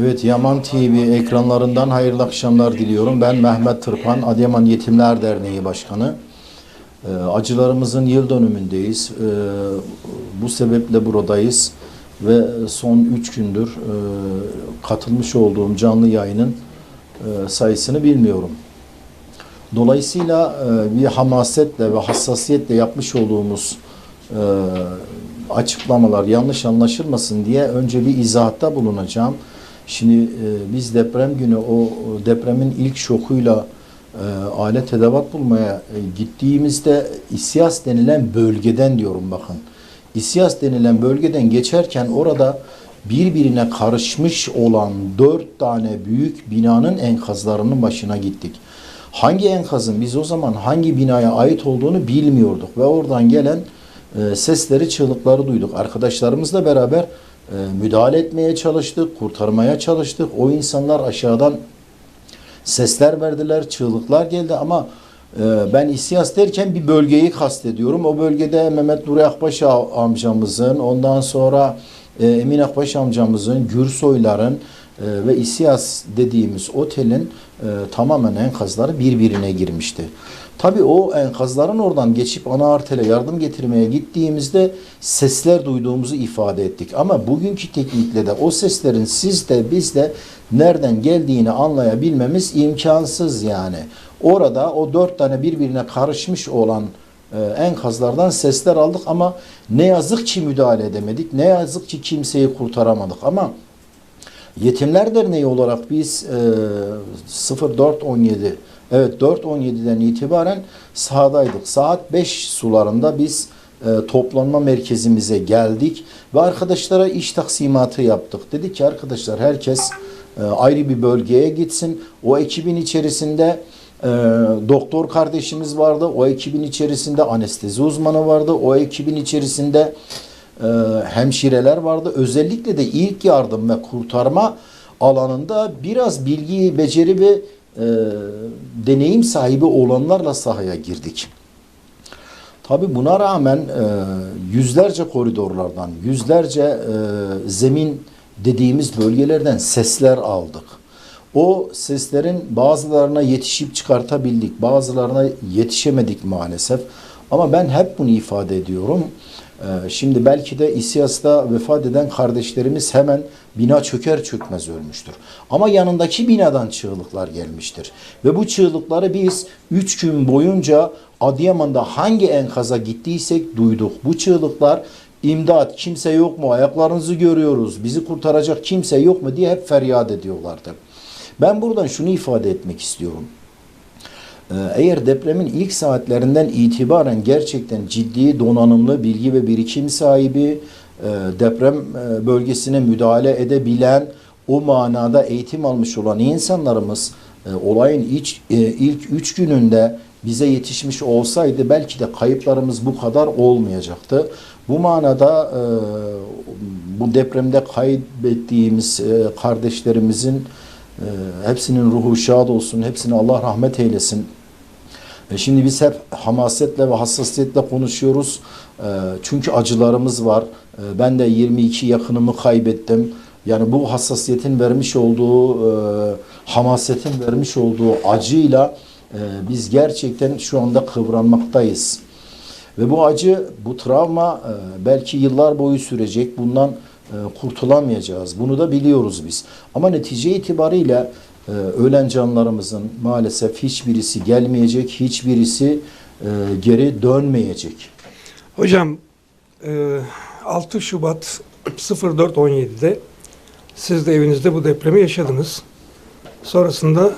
Evet Yaman TV ekranlarından hayırlı akşamlar diliyorum. Ben Mehmet Tırpan, Adıyaman Yetimler Derneği Başkanı. Ee, acılarımızın yıl dönümündeyiz. Ee, bu sebeple buradayız ve son 3 gündür e, katılmış olduğum canlı yayının e, sayısını bilmiyorum. Dolayısıyla e, bir hamasetle ve hassasiyetle yapmış olduğumuz açıklamalar yanlış anlaşılmasın diye önce bir izahatta bulunacağım. Şimdi e, biz deprem günü o depremin ilk şokuyla e, alet edevat bulmaya e, gittiğimizde İSİAS denilen bölgeden diyorum bakın. İSİAS denilen bölgeden geçerken orada birbirine karışmış olan dört tane büyük binanın enkazlarının başına gittik. Hangi enkazın biz o zaman hangi binaya ait olduğunu bilmiyorduk ve oradan gelen e, sesleri, çığlıkları duyduk. Arkadaşlarımızla beraber müdahale etmeye çalıştık, kurtarmaya çalıştık. O insanlar aşağıdan sesler verdiler, çığlıklar geldi ama e, ben İSİAS derken bir bölgeyi kastediyorum. O bölgede Mehmet Nuri Akbaş amcamızın, ondan sonra e, Emin Akbaş amcamızın, Gürsoyların e, ve İSİAS dediğimiz otelin e, tamamen enkazları birbirine girmişti. Tabii o enkazların oradan geçip ana artere yardım getirmeye gittiğimizde sesler duyduğumuzu ifade ettik. Ama bugünkü teknikle de o seslerin siz de biz de nereden geldiğini anlayabilmemiz imkansız yani. Orada o dört tane birbirine karışmış olan e, enkazlardan sesler aldık ama ne yazık ki müdahale edemedik. Ne yazık ki kimseyi kurtaramadık ama Yetimler Derneği olarak biz e, 0417 evet 417'den itibaren sahadaydık. Saat 5 sularında biz e, toplanma merkezimize geldik ve arkadaşlara iş taksimatı yaptık. Dedik ki arkadaşlar herkes e, ayrı bir bölgeye gitsin. O ekibin içerisinde e, doktor kardeşimiz vardı. O ekibin içerisinde anestezi uzmanı vardı. O ekibin içerisinde e, hemşireler vardı. Özellikle de ilk yardım ve kurtarma alanında biraz bilgi, beceri ve e, deneyim sahibi olanlarla sahaya girdik. Tabi buna rağmen e, yüzlerce koridorlardan, yüzlerce e, zemin dediğimiz bölgelerden sesler aldık. O seslerin bazılarına yetişip çıkartabildik, bazılarına yetişemedik maalesef. Ama ben hep bunu ifade ediyorum. Ee, Şimdi belki de İSİAS'ta vefat eden kardeşlerimiz hemen bina çöker çökmez ölmüştür. Ama yanındaki binadan çığlıklar gelmiştir. Ve bu çığlıkları biz 3 gün boyunca Adıyaman'da hangi enkaza gittiysek duyduk. Bu çığlıklar imdat kimse yok mu ayaklarınızı görüyoruz bizi kurtaracak kimse yok mu diye hep feryat ediyorlardı. Ben buradan şunu ifade etmek istiyorum. Ee, Eğer depremin ilk saatlerinden itibaren gerçekten ciddi donanımlı bilgi ve birikim sahibi e, deprem e, bölgesine müdahale edebilen o manada eğitim almış olan insanlarımız e, olayın iç, ilk üç gününde bize yetişmiş olsaydı belki de kayıplarımız bu kadar olmayacaktı. Bu manada bu depremde kaybettiğimiz kardeşlerimizin hepsinin ruhu şad olsun, hepsine Allah rahmet eylesin. E, Şimdi biz hep hamasetle ve hassasiyetle konuşuyoruz. E, Çünkü acılarımız var. E, Ben de 22 yakınımı kaybettim. Yani bu hassasiyetin vermiş olduğu, e, hamasetin vermiş olduğu acıyla biz gerçekten şu anda kıvranmaktayız. Ve bu acı, bu travma belki yıllar boyu sürecek. Bundan kurtulamayacağız. Bunu da biliyoruz biz. Ama netice itibariyle e, ölen canlarımızın maalesef hiçbirisi gelmeyecek, hiçbirisi e, geri dönmeyecek. Hocam e, 6 Şubat 04.17'de siz de evinizde bu depremi yaşadınız. Sonrasında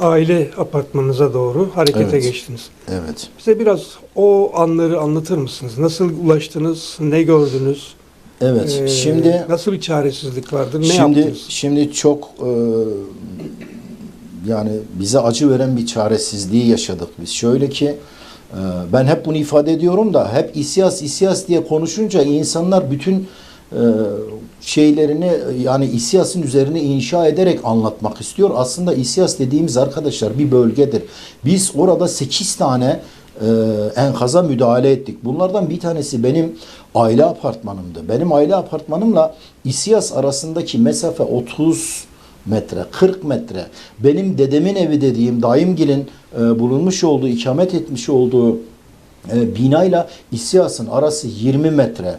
aile apartmanınıza doğru harekete Evet. geçtiniz. Evet. Bize biraz o anları anlatır mısınız? Nasıl ulaştınız? Ne gördünüz? Evet. Ee, şimdi nasıl bir çaresizlik vardı? Ne şimdi yaptınız? şimdi çok e, yani bize acı veren bir çaresizliği yaşadık biz. Şöyle ki e, ben hep bunu ifade ediyorum da hep İSİAS İSİAS diye konuşunca insanlar bütün e, şeylerini yani İSİAS'ın üzerine inşa ederek anlatmak istiyor. Aslında İSİAS dediğimiz arkadaşlar bir bölgedir. Biz orada 8 tane e, enkaza müdahale ettik. Bunlardan bir tanesi benim aile apartmanımdı. Benim aile apartmanımla İSİAS arasındaki mesafe 30 metre, 40 metre. Benim dedemin evi dediğim dayımgilin e, bulunmuş olduğu, ikamet etmiş olduğu e, binayla İSİAS'ın arası 20 metre.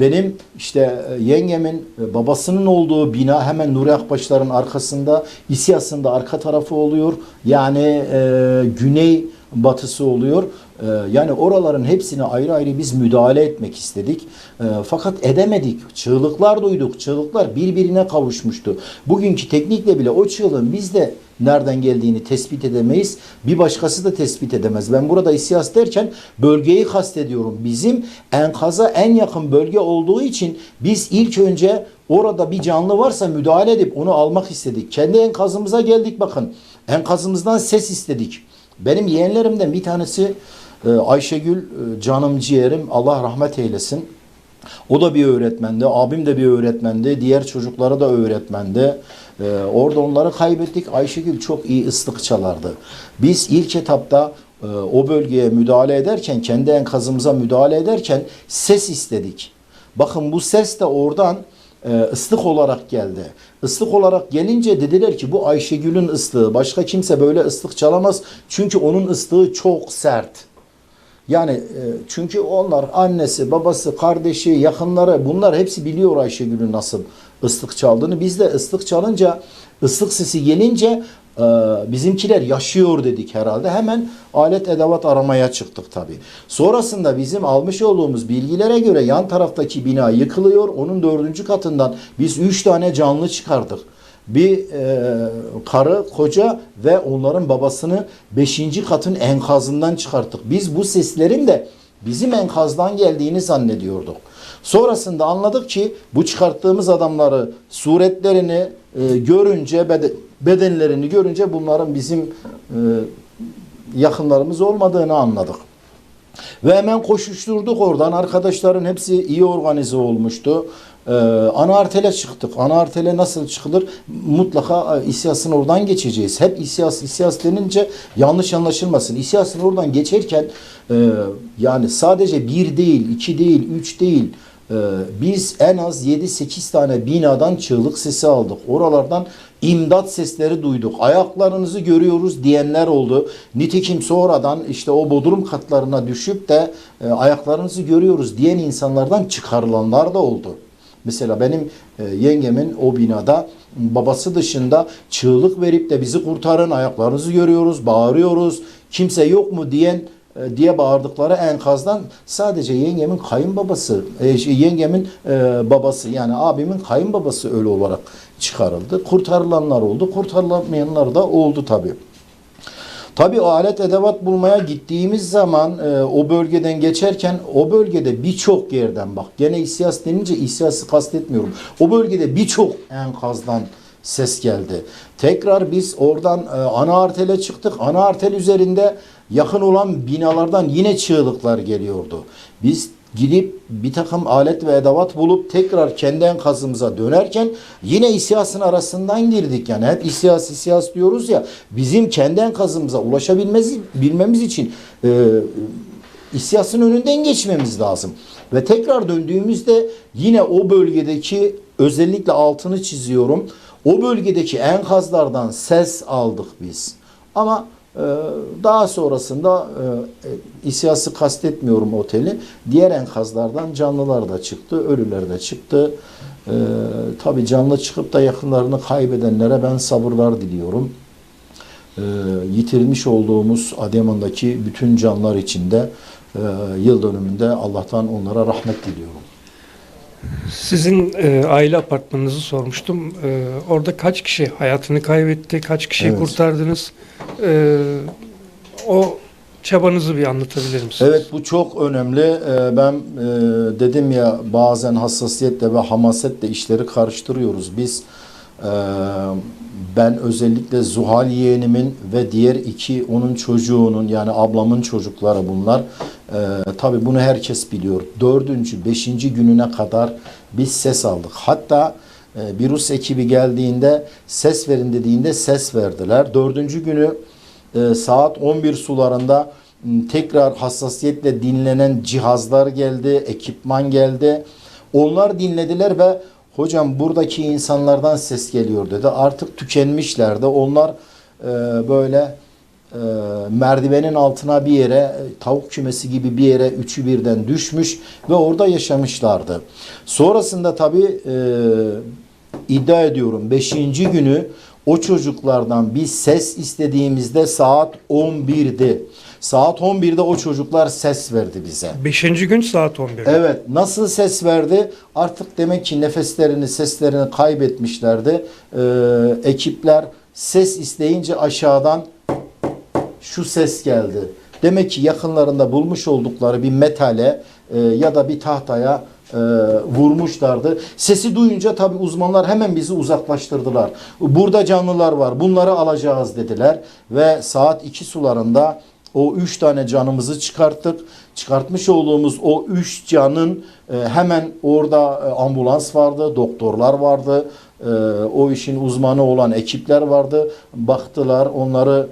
Benim işte e, yengemin babasının olduğu bina hemen Nuri Akbaşlar'ın arkasında İSİAS'ın da arka tarafı oluyor. Yani e, güney batısı oluyor. E, yani oraların hepsine ayrı ayrı biz müdahale etmek istedik. E, fakat edemedik. Çığlıklar duyduk. Çığlıklar birbirine kavuşmuştu. Bugünkü teknikle bile o çığlığın bizde nereden geldiğini tespit edemeyiz. Bir başkası da tespit edemez. Ben burada İSİAS derken bölgeyi kastediyorum. Bizim enkaza en yakın bölge olduğu için biz ilk önce orada bir canlı varsa müdahale edip onu almak istedik. Kendi enkazımıza geldik bakın. Enkazımızdan ses istedik. Benim yeğenlerimden bir tanesi Ayşegül e, canım ciğerim Allah rahmet eylesin. O da bir öğretmendi. Abim de bir öğretmendi. Diğer çocukları da öğretmendi. Ee, orada onları kaybettik. Ayşegül çok iyi ıslık çalardı. Biz ilk etapta e, o bölgeye müdahale ederken, kendi enkazımıza müdahale ederken ses istedik. Bakın bu ses de oradan e, ıslık olarak geldi. Islık olarak gelince dediler ki bu Ayşegül'ün ıslığı. Başka kimse böyle ıslık çalamaz. Çünkü onun ıslığı çok sert. Yani e, çünkü onlar annesi, babası, kardeşi, yakınları bunlar hepsi biliyor Ayşegül'ün nasıl ıslık çaldığını. Biz de ıslık çalınca, ıslık sesi gelince e, bizimkiler yaşıyor dedik herhalde. Hemen alet edevat aramaya çıktık tabii. Sonrasında bizim almış olduğumuz bilgilere göre yan taraftaki bina yıkılıyor. Onun dördüncü katından biz üç tane canlı çıkardık bir e, karı, koca ve onların babasını beşinci katın enkazından çıkarttık. Biz bu seslerin de bizim enkazdan geldiğini zannediyorduk. Sonrasında anladık ki bu çıkarttığımız adamları suretlerini e, görünce bede- bedenlerini görünce bunların bizim e, yakınlarımız olmadığını anladık. Ve hemen koşuşturduk oradan. Arkadaşların hepsi iyi organize olmuştu. Ee, çıktık. Ana nasıl çıkılır? Mutlaka e, İSİAS'ın oradan geçeceğiz. Hep İSİAS, İSİAS denince yanlış anlaşılmasın. İSİAS'ın oradan geçerken e, yani sadece bir değil, iki değil, üç değil. e, biz en az 7-8 tane binadan çığlık sesi aldık. Oralardan imdat sesleri duyduk. Ayaklarınızı görüyoruz diyenler oldu. Nitekim sonradan işte o bodrum katlarına düşüp de ayaklarınızı görüyoruz diyen insanlardan çıkarılanlar da oldu. Mesela benim e, yengemin o binada babası dışında çığlık verip de bizi kurtarın ayaklarınızı görüyoruz, bağırıyoruz. Kimse yok mu diyen e, diye bağırdıkları enkazdan sadece yengemin kayınbabası, e, şey, yengemin babası yani abimin kayınbabası ölü olarak çıkarıldı. Kurtarılanlar oldu, kurtarılamayanlar da oldu tabii. Tabii o alet edevat bulmaya gittiğimiz zaman e, o bölgeden geçerken o bölgede birçok yerden bak gene İSİAS denince İSİAS'ı kastetmiyorum. O bölgede birçok enkazdan ses geldi. Tekrar biz oradan e, ana artele çıktık. Ana artel üzerinde yakın olan binalardan yine çığlıklar geliyordu. Biz gidip bir takım alet ve edevat bulup tekrar kendi enkazımıza dönerken yine İSİAS'ın arasından girdik. Yani hep İSİAS İSİAS diyoruz ya bizim kendi enkazımıza ulaşabilmemiz bilmemiz için e, İSİAS'ın önünden geçmemiz lazım. Ve tekrar döndüğümüzde yine o bölgedeki özellikle altını çiziyorum. O bölgedeki enkazlardan ses aldık biz. Ama daha sonrasında e, e, İSİAS'ı kastetmiyorum oteli. Diğer enkazlardan canlılar da çıktı, ölüler de çıktı. E, tabii canlı çıkıp da yakınlarını kaybedenlere ben sabırlar diliyorum. E, yitirmiş olduğumuz Adıyaman'daki bütün canlar içinde e, yıl dönümünde Allah'tan onlara rahmet diliyorum. Sizin e, aile apartmanınızı sormuştum. E, orada kaç kişi hayatını kaybetti, kaç kişiyi Evet. kurtardınız? E, o çabanızı bir anlatabilir misiniz? Evet bu çok önemli. Ee, Ben e, dedim ya bazen hassasiyetle ve hamasetle işleri karıştırıyoruz. Biz e, ben özellikle Zuhal yeğenimin ve diğer iki onun çocuğunun yani ablamın çocukları bunlar. E, tabii bunu herkes biliyor. Dördüncü, beşinci gününe kadar biz ses aldık. Hatta e, bir Rus ekibi geldiğinde ses verin dediğinde ses verdiler. Dördüncü günü e, saat 11 sularında tekrar hassasiyetle dinlenen cihazlar geldi, ekipman geldi. Onlar dinlediler ve hocam buradaki insanlardan ses geliyor dedi. Artık tükenmişlerdi. Onlar e, böyle e, merdivenin altına bir yere e, tavuk kümesi gibi bir yere üçü birden düşmüş ve orada yaşamışlardı. Sonrasında tabi iddia ediyorum 5. günü o çocuklardan bir ses istediğimizde saat 11'di. Saat 11'de o çocuklar ses verdi bize. Beşinci gün saat 11. Evet, nasıl ses verdi? Artık demek ki nefeslerini, seslerini kaybetmişlerdi. Ee, ekipler ses isteyince aşağıdan şu ses geldi. Demek ki yakınlarında bulmuş oldukları bir metale e, ya da bir tahtaya e, vurmuşlardı. Sesi duyunca tabi uzmanlar hemen bizi uzaklaştırdılar. Burada canlılar var bunları alacağız dediler ve saat 2 sularında o üç tane canımızı çıkarttık. Çıkartmış olduğumuz o üç canın e, hemen orada e, ambulans vardı, doktorlar vardı, e, o işin uzmanı olan ekipler vardı. Baktılar onları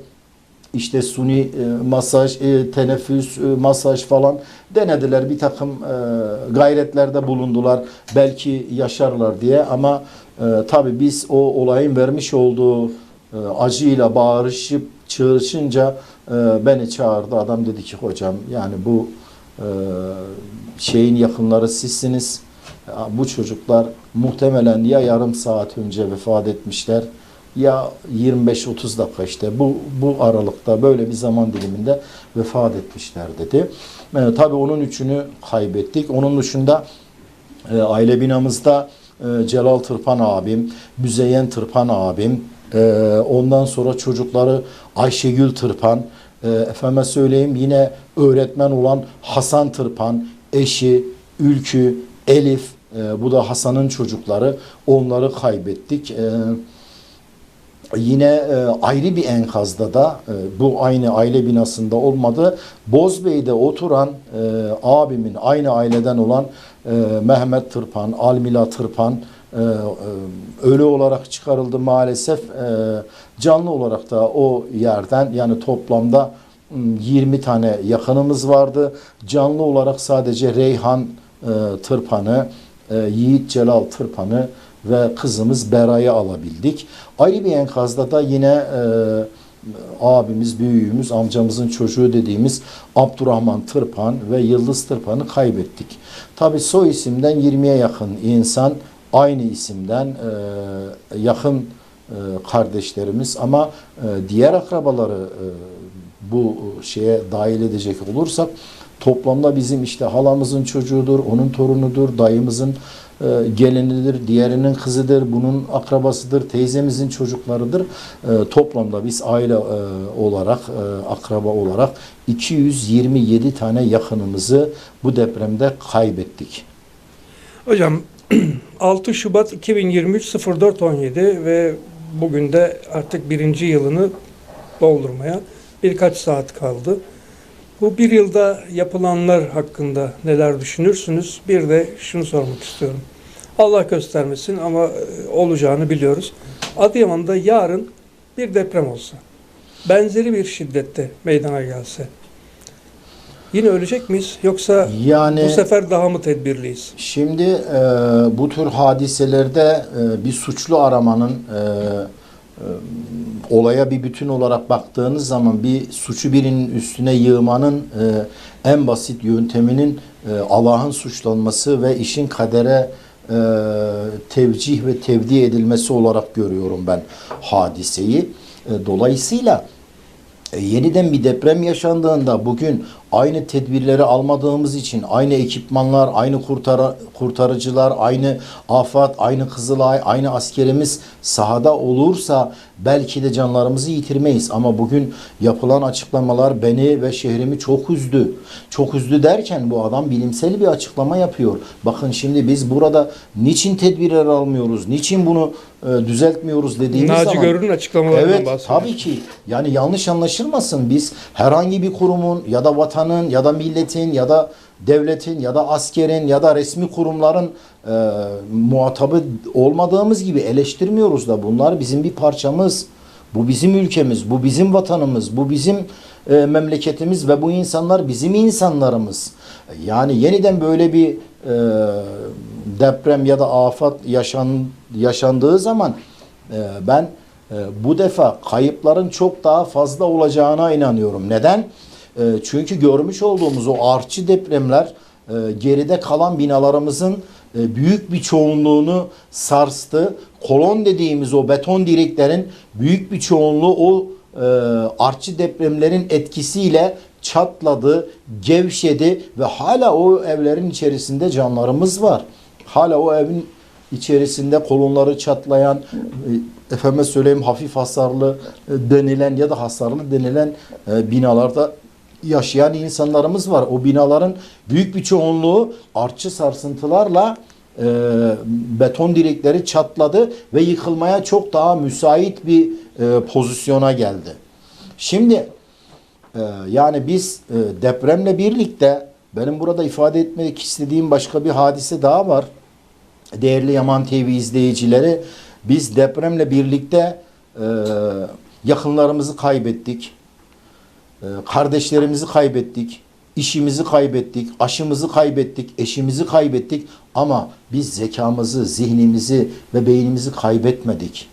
işte suni e, masaj, e, teneffüs, e, masaj falan denediler. Bir takım e, gayretlerde bulundular. Belki yaşarlar diye ama e, tabii biz o olayın vermiş olduğu e, acıyla bağırışıp çığırışınca e, beni çağırdı. Adam dedi ki hocam yani bu e, şeyin yakınları sizsiniz. Bu çocuklar muhtemelen ya yarım saat önce vefat etmişler ya 25-30 dakika işte bu bu aralıkta böyle bir zaman diliminde vefat etmişler dedi. E, tabii onun üçünü kaybettik. Onun dışında e, aile binamızda e, Celal Tırpan abim, Müzeyyen Tırpan abim, ondan sonra çocukları Ayşegül Tırpan, e, efendime söyleyeyim yine öğretmen olan Hasan Tırpan, eşi Ülkü, Elif, e, bu da Hasan'ın çocukları. Onları kaybettik. E, Yine e, ayrı bir enkazda da e, bu aynı aile binasında olmadı. Bozbey'de oturan e, abimin aynı aileden olan e, Mehmet Tırpan, Almila Tırpan ölü olarak çıkarıldı maalesef. E, canlı olarak da o yerden yani toplamda m, 20 tane yakınımız vardı. Canlı olarak sadece Reyhan e, Tırpan'ı, e, Yiğit Celal Tırpan'ı ve kızımız Bera'yı alabildik. Ayrı bir enkazda da yine e, abimiz, büyüğümüz, amcamızın çocuğu dediğimiz Abdurrahman Tırpan ve Yıldız Tırpan'ı kaybettik. Tabi soy isimden 20'ye yakın insan aynı isimden e, yakın e, kardeşlerimiz ama e, diğer akrabaları e, bu şeye dahil edecek olursak toplamda bizim işte halamızın çocuğudur, onun torunudur, dayımızın e, gelinidir, diğerinin kızıdır, bunun akrabasıdır, teyzemizin çocuklarıdır. E, toplamda biz aile e, olarak, akraba olarak 227 tane yakınımızı bu depremde kaybettik. Hocam 6 Şubat 2023 04.17 ve bugün de artık birinci yılını doldurmaya birkaç saat kaldı. Bu bir yılda yapılanlar hakkında neler düşünürsünüz? Bir de şunu sormak istiyorum. Allah göstermesin ama e, olacağını biliyoruz. Adıyaman'da yarın bir deprem olsa, benzeri bir şiddette meydana gelse, yine ölecek miyiz? Yoksa Yani bu sefer daha mı tedbirliyiz? Şimdi e, bu tür hadiselerde e, bir suçlu aramanın e, e, olaya bir bütün olarak baktığınız zaman bir suçu birinin üstüne yığmanın e, en basit yönteminin e, Allah'ın suçlanması ve işin kadere e, tevcih ve tevdi edilmesi olarak görüyorum ben hadiseyi. E, dolayısıyla e, yeniden bir deprem yaşandığında bugün aynı tedbirleri almadığımız için aynı ekipmanlar, aynı kurtara, kurtarıcılar, aynı afat, aynı Kızılay, aynı askerimiz sahada olursa belki de canlarımızı yitirmeyiz. Ama bugün yapılan açıklamalar beni ve şehrimi çok üzdü. Çok üzdü derken bu adam bilimsel bir açıklama yapıyor. Bakın şimdi biz burada niçin tedbirler almıyoruz, niçin bunu e, düzeltmiyoruz dediğimiz Naci zaman... Görür'ün açıklamalarından Evet bahsediyoruz. tabii ki. Yani yanlış anlaşılmasın biz herhangi bir kurumun ya da vatanın ya da milletin ya da devletin ya da askerin ya da resmi kurumların e, muhatabı olmadığımız gibi eleştirmiyoruz da bunlar bizim bir parçamız. Bu bizim ülkemiz, bu bizim vatanımız, bu bizim e, memleketimiz ve bu insanlar bizim insanlarımız. Yani yeniden böyle bir e, deprem ya da afet yaşan, yaşandığı zaman e, ben e, bu defa kayıpların çok daha fazla olacağına inanıyorum. Neden? E, çünkü görmüş olduğumuz o artçı depremler e, geride kalan binalarımızın e, büyük bir çoğunluğunu sarstı. Kolon dediğimiz o beton direklerin büyük bir çoğunluğu o e, artçı depremlerin etkisiyle çatladı, gevşedi ve hala o evlerin içerisinde canlarımız var. Hala o evin içerisinde kolonları çatlayan, e, efendime söyleyeyim hafif hasarlı denilen ya da hasarlı denilen binalarda yaşayan insanlarımız var. O binaların büyük bir çoğunluğu artçı sarsıntılarla e, beton direkleri çatladı ve yıkılmaya çok daha müsait bir e, pozisyona geldi. Şimdi e, yani biz e, depremle birlikte benim burada ifade etmek istediğim başka bir hadise daha var. Değerli Yaman TV izleyicileri biz depremle birlikte e, yakınlarımızı kaybettik. Ee, kardeşlerimizi kaybettik, işimizi kaybettik, aşımızı kaybettik, eşimizi kaybettik ama biz zekamızı, zihnimizi ve beynimizi kaybetmedik.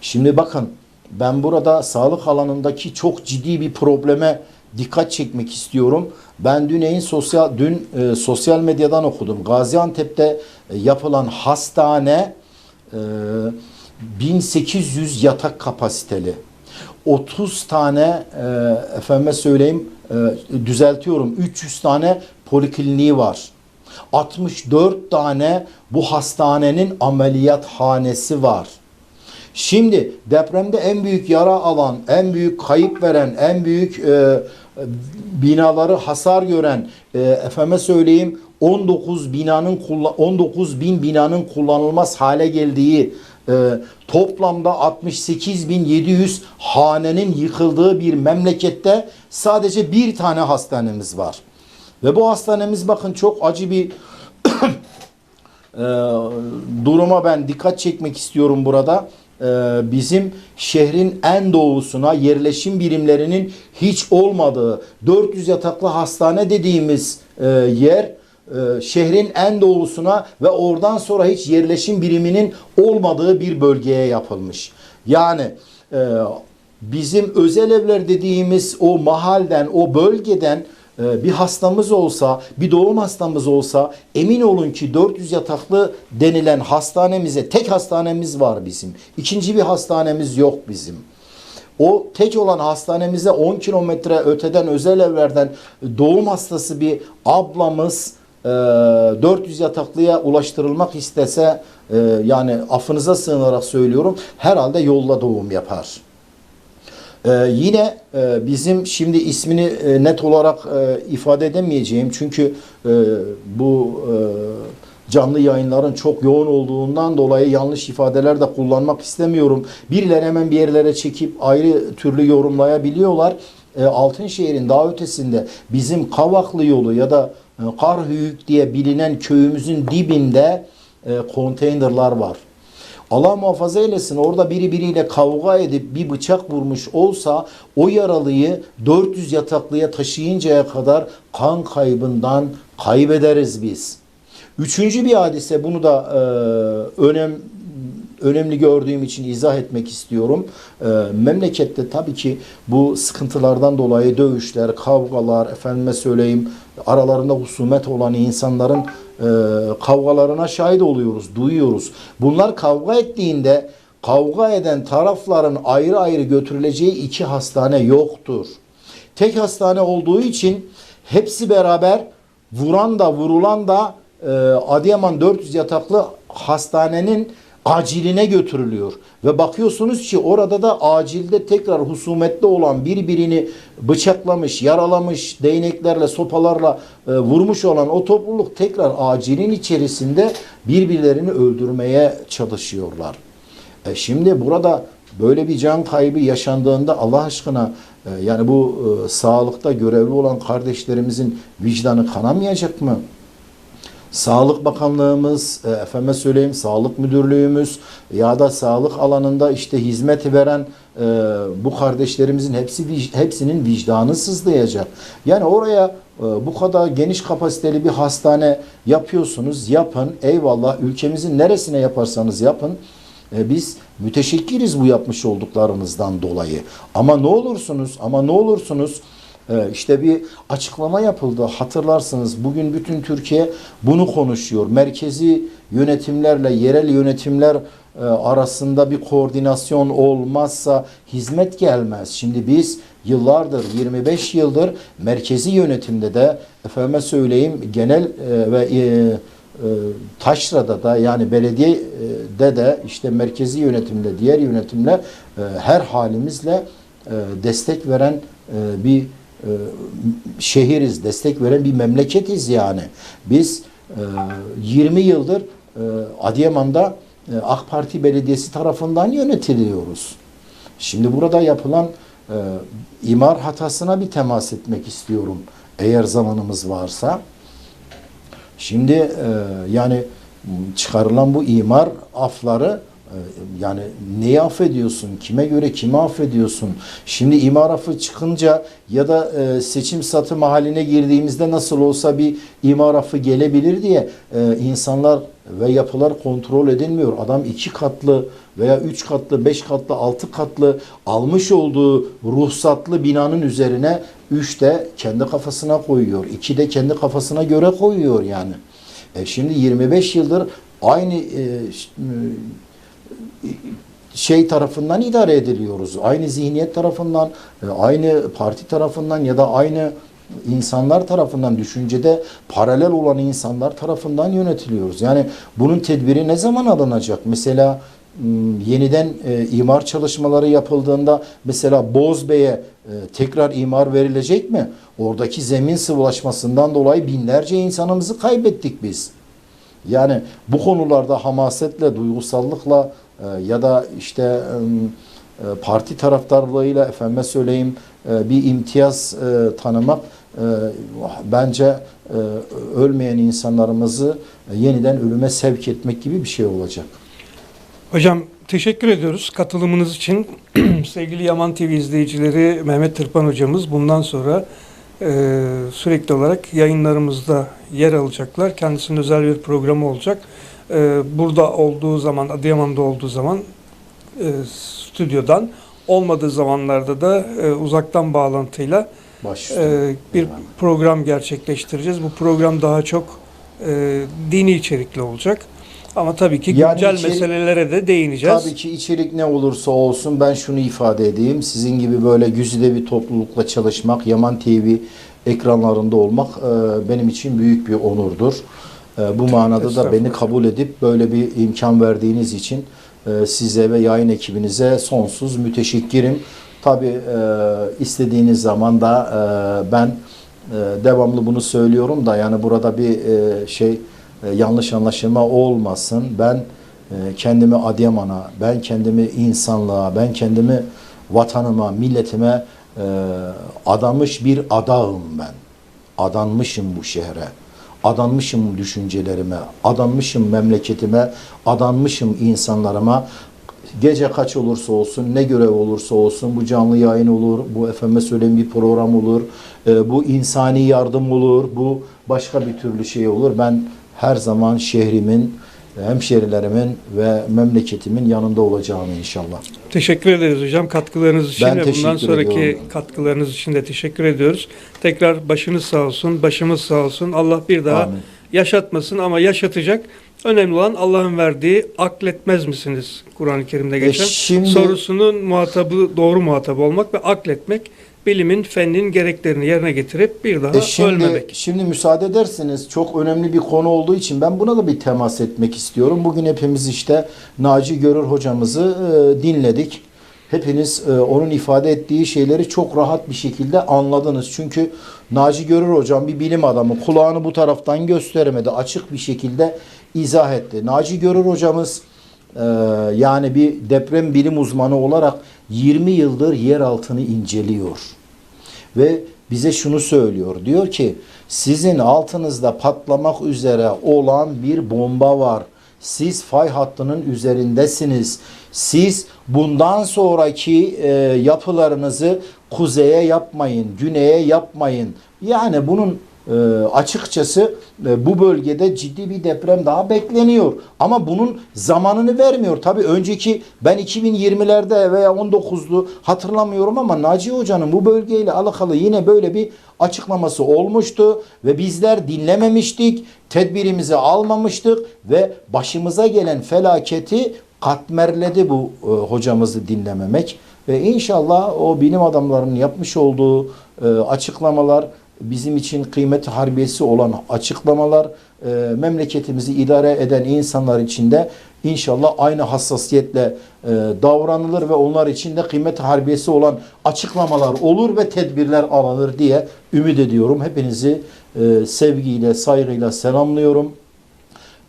Şimdi bakın ben burada sağlık alanındaki çok ciddi bir probleme dikkat çekmek istiyorum. Ben dün sosyal dün e, sosyal medyadan okudum. Gaziantep'te e, yapılan hastane e, 1800 yatak kapasiteli. 30 tane e, efendime söyleyeyim e, düzeltiyorum 300 tane polikliniği var. 64 tane bu hastanenin ameliyathanesi var. Şimdi depremde en büyük yara alan, en büyük kayıp veren, en büyük e, binaları hasar gören, e, efeme söyleyeyim 19 binanın kulla- 19 bin binanın kullanılmaz hale geldiği e, toplamda 68.700 hanenin yıkıldığı bir memlekette sadece bir tane hastanemiz var. Ve bu hastanemiz bakın çok acı bir e, duruma ben dikkat çekmek istiyorum burada. E, bizim şehrin en doğusuna yerleşim birimlerinin hiç olmadığı 400 yataklı hastane dediğimiz e, yer şehrin en doğusuna ve oradan sonra hiç yerleşim biriminin olmadığı bir bölgeye yapılmış. Yani e, bizim özel evler dediğimiz o mahalden, o bölgeden e, bir hastamız olsa, bir doğum hastamız olsa emin olun ki 400 yataklı denilen hastanemize tek hastanemiz var bizim. İkinci bir hastanemiz yok bizim. O tek olan hastanemize 10 kilometre öteden özel evlerden doğum hastası bir ablamız e, 400 yataklıya ulaştırılmak istese e, yani affınıza sığınarak söylüyorum herhalde yolla doğum yapar. Ee, yine e, bizim şimdi ismini e, net olarak e, ifade edemeyeceğim çünkü e, bu e, canlı yayınların çok yoğun olduğundan dolayı yanlış ifadeler de kullanmak istemiyorum. Birileri hemen bir yerlere çekip ayrı türlü yorumlayabiliyorlar. E, Altınşehir'in daha ötesinde bizim Kavaklı yolu ya da e, Karhüyük diye bilinen köyümüzün dibinde e, konteynerlar var. Allah muhafaza eylesin orada biri biriyle kavga edip bir bıçak vurmuş olsa o yaralıyı 400 yataklıya taşıyıncaya kadar kan kaybından kaybederiz biz. Üçüncü bir hadise bunu da e, önem önemli gördüğüm için izah etmek istiyorum. E, memlekette tabii ki bu sıkıntılardan dolayı dövüşler, kavgalar, efendime söyleyeyim aralarında husumet olan insanların e, kavgalarına şahit oluyoruz, duyuyoruz. Bunlar kavga ettiğinde kavga eden tarafların ayrı ayrı götürüleceği iki hastane yoktur. Tek hastane olduğu için hepsi beraber vuran da vurulan da e, Adıyaman 400 yataklı hastanenin aciline götürülüyor. Ve bakıyorsunuz ki orada da acilde tekrar husumetli olan birbirini bıçaklamış, yaralamış, değneklerle, sopalarla e, vurmuş olan o topluluk tekrar acilin içerisinde birbirlerini öldürmeye çalışıyorlar. E şimdi burada böyle bir can kaybı yaşandığında Allah aşkına e, yani bu e, sağlıkta görevli olan kardeşlerimizin vicdanı kanamayacak mı? Sağlık Bakanlığımız, e, efendime söyleyeyim Sağlık Müdürlüğümüz ya da sağlık alanında işte hizmet veren e, bu kardeşlerimizin hepsi hepsinin vicdanı sızlayacak. Yani oraya e, bu kadar geniş kapasiteli bir hastane yapıyorsunuz, yapın. Eyvallah ülkemizin neresine yaparsanız yapın. E, biz müteşekkiriz bu yapmış olduklarınızdan dolayı. Ama ne olursunuz, ama ne olursunuz işte bir açıklama yapıldı. Hatırlarsınız bugün bütün Türkiye bunu konuşuyor. Merkezi yönetimlerle yerel yönetimler e, arasında bir koordinasyon olmazsa hizmet gelmez. Şimdi biz yıllardır 25 yıldır merkezi yönetimde de efendime söyleyeyim genel e, ve e, Taşra'da da yani belediyede de işte merkezi yönetimle diğer yönetimle her halimizle destek veren bir şehiriz, destek veren bir memleketiz yani. Biz e, 20 yıldır e, Adıyaman'da e, AK Parti Belediyesi tarafından yönetiliyoruz. Şimdi burada yapılan e, imar hatasına bir temas etmek istiyorum eğer zamanımız varsa. Şimdi e, yani çıkarılan bu imar afları e, yani neyi affediyorsun? Kime göre kimi affediyorsun? Şimdi imar affı çıkınca ya da e, seçim satım haline girdiğimizde nasıl olsa bir imar affı gelebilir diye e, insanlar ve yapılar kontrol edilmiyor. Adam iki katlı veya üç katlı, beş katlı, altı katlı almış olduğu ruhsatlı binanın üzerine üç de kendi kafasına koyuyor. iki de kendi kafasına göre koyuyor yani. E şimdi 25 yıldır aynı e, şey tarafından idare ediliyoruz. Aynı zihniyet tarafından, e, aynı parti tarafından ya da aynı insanlar tarafından düşüncede paralel olan insanlar tarafından yönetiliyoruz. Yani bunun tedbiri ne zaman alınacak? Mesela yeniden e, imar çalışmaları yapıldığında mesela Bozbey'e e, tekrar imar verilecek mi? Oradaki zemin sıvılaşmasından dolayı binlerce insanımızı kaybettik biz. Yani bu konularda hamasetle, duygusallıkla ya da işte e, parti taraftarlığıyla efendime söyleyeyim e, bir imtiyaz e, tanımak bence ölmeyen insanlarımızı yeniden ölüme sevk etmek gibi bir şey olacak. Hocam teşekkür ediyoruz katılımınız için. Sevgili Yaman TV izleyicileri Mehmet Tırpan hocamız bundan sonra sürekli olarak yayınlarımızda yer alacaklar. Kendisinin özel bir programı olacak. E, burada olduğu zaman, Adıyaman'da olduğu zaman e, stüdyodan, olmadığı zamanlarda da e, uzaktan bağlantıyla e, bir program gerçekleştireceğiz. Bu program daha çok e, dini içerikli olacak. Ama tabii ki Yani güncel içerik- meselelere de değineceğiz. Tabii ki içerik ne olursa olsun ben şunu ifade edeyim. Sizin gibi böyle güzide bir toplulukla çalışmak, Yaman TV ekranlarında olmak e, benim için büyük bir onurdur. E, bu manada da beni kabul edip böyle bir imkan verdiğiniz için e, size ve yayın ekibinize sonsuz müteşekkirim. Tabii e, istediğiniz zaman da e, ben devamlı bunu söylüyorum da yani burada bir şey yanlış anlaşılma olmasın. Ben kendimi Adıyaman'a, ben kendimi insanlığa, ben kendimi vatanıma, milletime adamış bir adağım ben. Adanmışım bu şehre. Adanmışım düşüncelerime, adanmışım memleketime, adanmışım insanlarıma. Gece kaç olursa olsun, ne görev olursa olsun, bu canlı yayın olur, bu efendime söyleyeyim bir program olur, e, bu insani yardım olur, bu başka bir türlü şey olur. Ben her zaman şehrimin, hemşerilerimin ve memleketimin yanında olacağım inşallah. Teşekkür ederiz hocam katkılarınız için Ben ve bundan sonraki ediyorum. katkılarınız için de teşekkür ediyoruz. Tekrar başınız sağ olsun, başımız sağ olsun. Allah bir daha Amin. yaşatmasın ama yaşatacak. Önemli olan Allah'ın verdiği akletmez misiniz Kur'an-ı Kerim'de E geçen şimdi- sorusunun muhatabı doğru muhatap olmak ve akletmek bilimin, fennin gereklerini yerine getirip bir daha E şimdi, ölmemek. şimdi müsaade ederseniz çok önemli bir konu olduğu için ben buna da bir temas etmek istiyorum. Bugün hepimiz işte Naci Görür hocamızı e, dinledik. Hepiniz e, onun ifade ettiği şeyleri çok rahat bir şekilde anladınız. Çünkü Naci Görür hocam bir bilim adamı kulağını bu taraftan gösteremedi. Açık bir şekilde izah etti. Naci Görür hocamız e, yani bir deprem bilim uzmanı olarak 20 yıldır yer altını inceliyor ve bize şunu söylüyor. Diyor ki sizin altınızda patlamak üzere olan bir bomba var. Siz fay hattının üzerindesiniz. Siz bundan sonraki e, yapılarınızı kuzeye yapmayın, güneye yapmayın. Yani bunun açıkçası e, bu bölgede ciddi bir deprem daha bekleniyor. Ama bunun zamanını vermiyor. Tabii önceki ben 2020'lerde veya 19'lu hatırlamıyorum ama Naci Hoca'nın bu bölgeyle alakalı yine böyle bir açıklaması olmuştu ve bizler dinlememiştik, tedbirimizi almamıştık ve başımıza gelen felaketi katmerledi bu e, hocamızı dinlememek ve inşallah o bilim adamlarının yapmış olduğu e, açıklamalar bizim için kıymet harbiyesi olan açıklamalar e, memleketimizi idare eden insanlar için de inşallah aynı hassasiyetle e, davranılır ve onlar için de kıymet harbiyesi olan açıklamalar olur ve tedbirler alınır diye ümit ediyorum. Hepinizi e, sevgiyle, saygıyla selamlıyorum.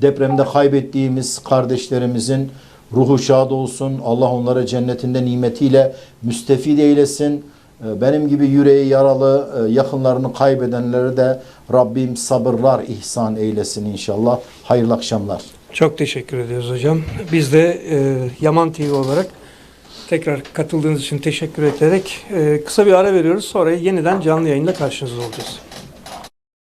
Depremde kaybettiğimiz kardeşlerimizin ruhu şad olsun. Allah onlara cennetinde nimetiyle müstefid eylesin. Ee, Benim gibi yüreği yaralı, e, yakınlarını kaybedenlere de Rabbim sabırlar ihsan eylesin inşallah. Hayırlı akşamlar. Çok teşekkür ediyoruz hocam. Biz de e, Yaman TV olarak tekrar katıldığınız için teşekkür ederek e, kısa bir ara veriyoruz. Sonra yeniden canlı yayınla karşınızda olacağız.